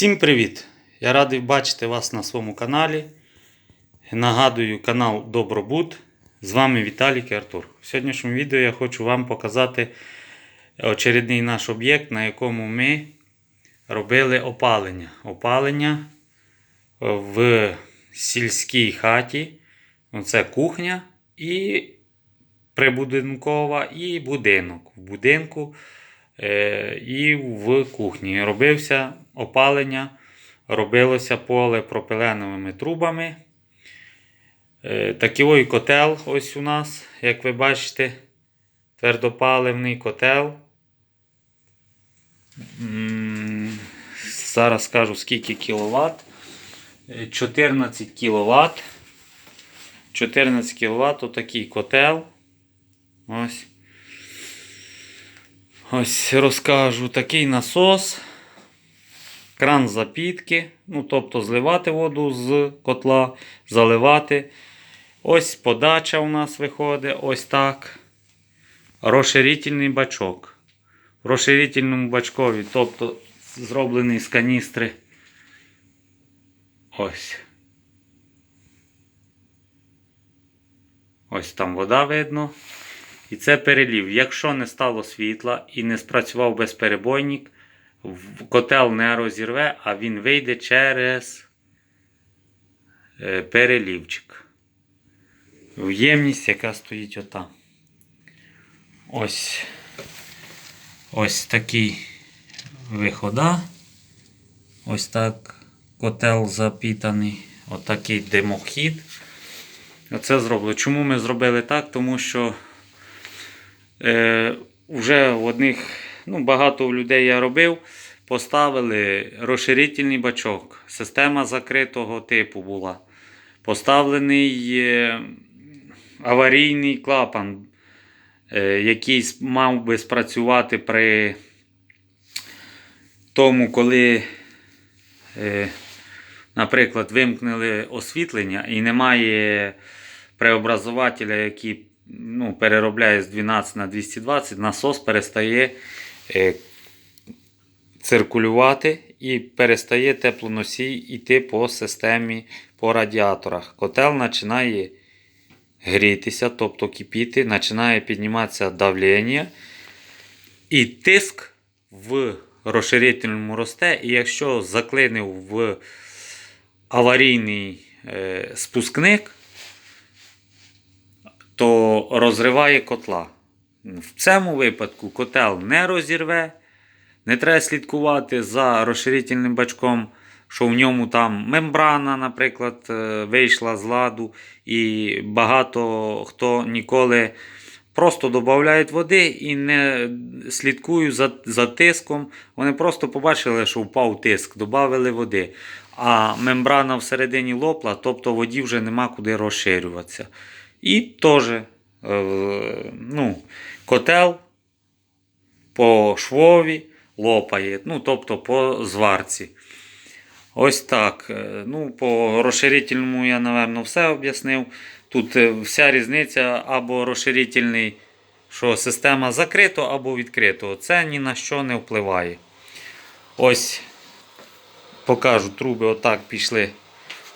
Всім привіт! Я радий бачити вас на своєму каналі. Нагадую, канал Добробут. З вами Віталій і Артур. В сьогоднішньому відео я хочу вам показати очередний наш об'єкт, на якому ми робили опалення. Опалення в сільській хаті. Це кухня і прибудинкова, і будинок. В будинку е, і в кухні. Робився опалення, робилося поліпропиленовими трубами. Е, Такий котел ось у нас, як ви бачите, твердопаливний котел. Зараз скажу скільки кіловат. Е, 14 кВт. 14 кВт отакий котел. Ось. Ось розкажу такий насос. Кран запітки. Ну, тобто зливати воду з котла, заливати. Ось подача у нас виходить. Ось так. Розширительний бачок. В розширительному бачкові, тобто зроблений з каністри. Ось. Ось там вода видно. І це перелів. Якщо не стало світла і не спрацював безперебойник, котел не розірве, а він вийде через е, перелівчик. В яка стоїть отам. Ось. Ось такий вихода. Ось так котел запітаний. Отакий димохід. Оце зроблено. Чому ми зробили так? Тому що е, вже в одних, ну, багато людей я робив, поставили розширительний бачок. Система закритого типу була. Поставлений е, аварійний клапан, е, який мав би спрацювати при тому, коли. Е, наприклад, вимкнули освітлення і немає преобразователя, який ну, переробляє з 12 на 220, насос перестає циркулювати і перестає теплоносій йти по системі по радіаторах. Котел починає грітися, тобто кипіти, починає підніматися давлення. І тиск в розширительному росте, і якщо заклинив в аварійний е, спускник, то розриває котла. В цьому випадку котел не розірве. Не треба слідкувати за розширительним бачком, що в ньому там мембрана, наприклад, е, вийшла з ладу, і багато хто ніколи просто додають води і не слідкують за, за тиском. Вони просто побачили, що впав тиск, додали води. А мембрана всередині лопла, тобто воді вже нема куди розширюватися. І теж ну, котел по швові лопає, ну, тобто по зварці. Ось так. Е, Ну, по розширительному я, напевно, все об'яснив. Тут е, вся різниця або розширительний, що система закрита, або відкрита. Це ні на що не впливає. Ось покажу, труби отак пішли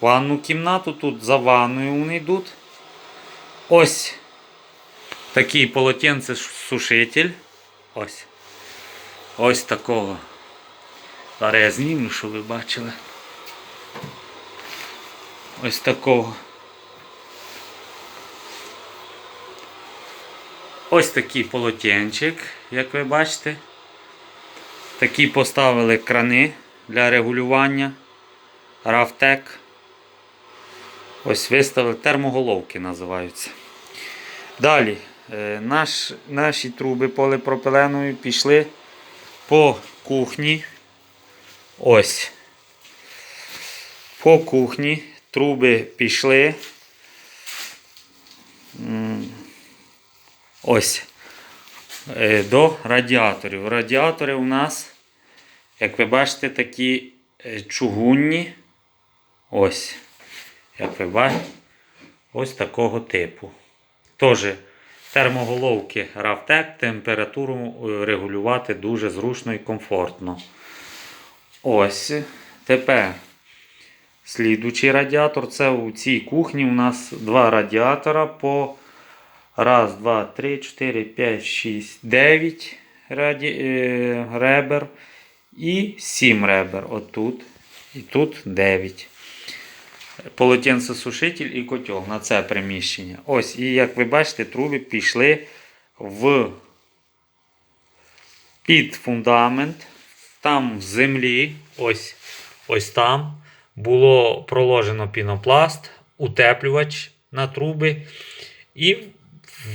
в ванну кімнату. Тут за ванною вони йдуть. Ось такий полотенцесушитель. Ось. Ось такого. Зараз я зніму, щоб ви бачили. Ось такого. Ось такий полотенчик, як ви бачите. Такі поставили крани для регулювання. Рафтек. Ось виставили термоголовки називаються. Далі наш, наші труби поліпропиленові пішли по кухні. Ось. По кухні труби пішли. Ось. Е, До радіаторів. Радіатори у нас, як ви бачите, такі е, чугунні. Ось. Як ви бачите, ось такого типу. Теж термоголовки Равтек, температуру е, регулювати дуже зручно і комфортно. Ось. Тепер слідучий радіатор. Це у цій кухні у нас два радіатора по раз, два, три, чотири, п'ять, шість, дев'ять раді... е, ребер і сім ребер. Отут. І тут 9. Полотенцесушитель і котел на це приміщення. Ось, і як ви бачите, труби пішли в під фундамент. Там в землі, ось, ось там, було проложено пінопласт, утеплювач на труби. І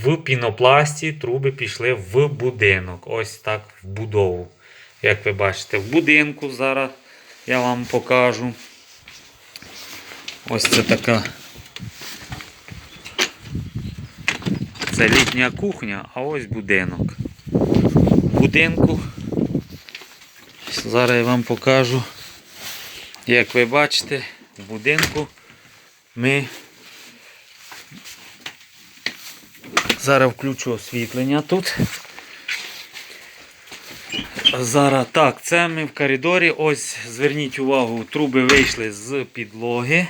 в пінопласті труби пішли в будинок. Ось так в будову. Як ви бачите, в будинку зараз я вам покажу. Ось це така. Це літня кухня, а ось будинок. Будинку. Зараз я вам покажу. Як ви бачите, в будинку ми зараз включу освітлення тут. Зараз так, це ми в коридорі. Ось зверніть увагу, труби вийшли з підлоги.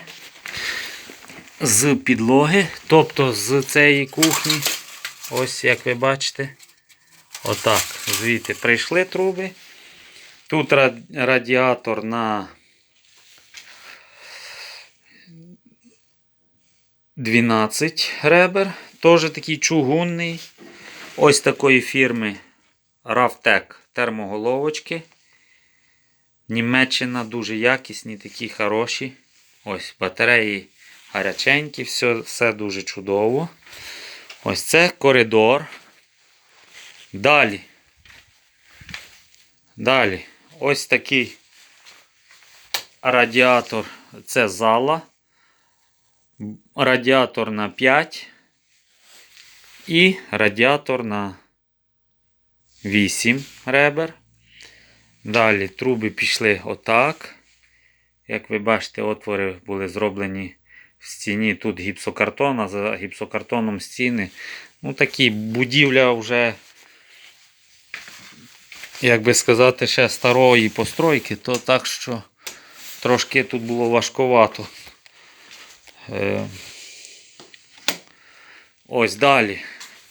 З підлоги, тобто з цієї кухні. Ось як ви бачите. Отак. Звідти прийшли труби. Тут радіатор на 12 ребер. Теж такий чугунний. Ось такої фірми Равтек термоголовочки. Німеччина дуже якісні, такі хороші. Ось батареї гаряченькі, все, все дуже чудово. Ось це коридор. Далі. Далі. Ось такий радіатор. Це зала. Радіатор на 5. І радіатор на 8 ребер. Далі труби пішли отак. Як ви бачите, отвори були зроблені в стіні. Тут гіпсокартон, а за гіпсокартоном стіни. Ну, такі будівля вже, як би сказати, ще старої постройки, то так що трошки тут було важковато. Е, Ось далі.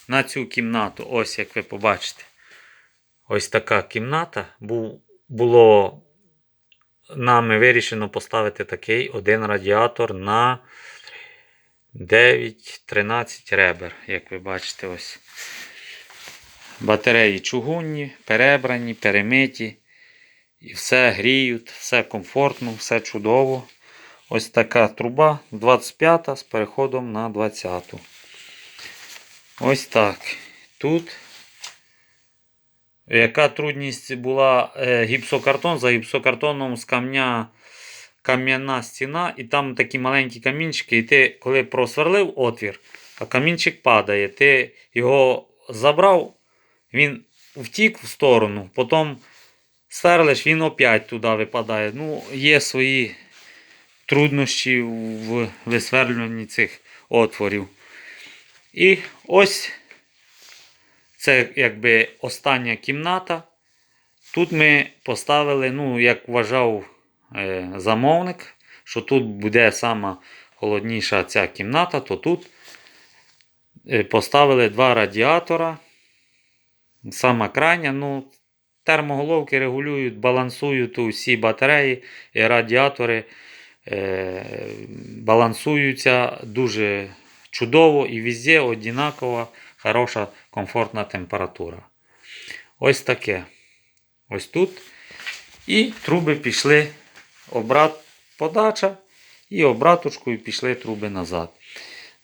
На цю кімнату, ось як ви побачите. Ось така кімната. Бу- Було нами вирішено поставити такий один радіатор на 9-13 ребер, як ви бачите, ось. Батареї чугунні, перебрані, перемиті. І все гріють, все комфортно, все чудово. Ось така труба 25 з переходом на 20. Ось так. Тут яка трудність була е, гіпсокартон, за гіпсокартоном з камня кам'яна стіна, і там такі маленькі камінчики, і ти, коли просверлив отвір, а камінчик падає, ти його забрав, він втік в сторону, потім сверлиш, він опять туди випадає. Ну, є свої труднощі в висверлюванні цих отворів. І ось це якби остання кімната. Тут ми поставили, ну, як вважав е, замовник, що тут буде сама холодніша ця кімната, то тут е, поставили два радіатора. Сама крайня, ну, термоголовки регулюють, балансують усі батареї і радіатори е, балансуються дуже чудово і везде однакова, хороша, комфортна температура. Ось таке. Ось тут. І труби пішли обрат, подача, і обраточкою пішли труби назад.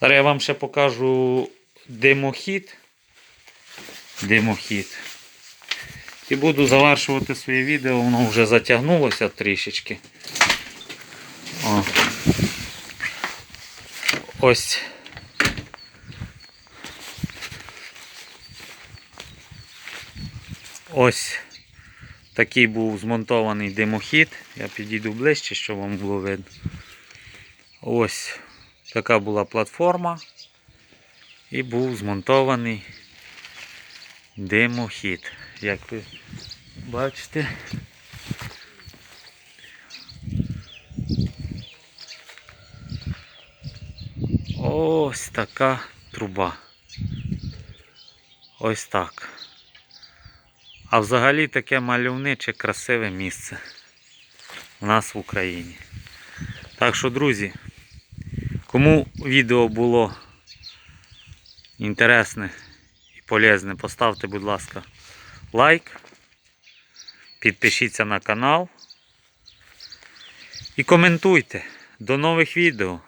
Зараз я вам ще покажу димохід. Димохід. І буду завершувати своє відео, воно вже затягнулося трішечки. О. Ось. Ось такий був змонтований димохід. Я підійду ближче, щоб вам було видно. Ось така була платформа і був змонтований димохід. Як ви бачите, ось така труба. Ось так. А взагалі таке мальовниче, красиве місце у нас в Україні. Так що, друзі, кому відео було інтересне і полезне, поставте, будь ласка, лайк, підпишіться на канал і коментуйте. До нових відео.